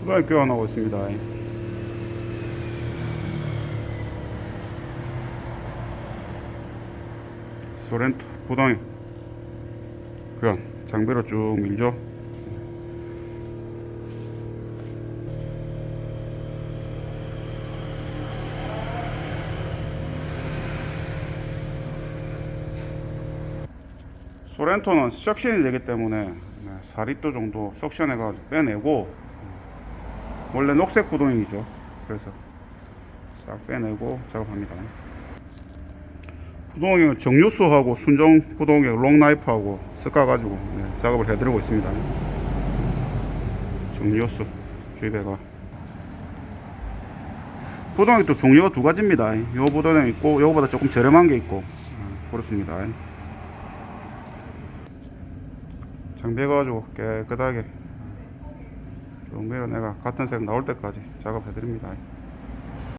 후다에 교환하고 있습니다. 소렌토 부당이 교환 장비로 쭉 밀죠. 소렌토는 석션이 되기 때문에 네, 4리터 정도 석션해가지고 빼내고 원래 녹색 부동이죠. 그래서 싹 빼내고 작업합니다. 부동액 정유수하고 순정 부동액 롱나이프하고 섞어가지고 네, 작업을 해드리고 있습니다. 정유수 주입배가. 부동액 또 종류가 두 가지입니다. 요 부동액 있고 요거보다 조금 저렴한 게 있고 아, 그렇습니다. 장비해가지고 깨끗하게 쭉 밀어내가 같은 색 나올 때까지 작업해 드립니다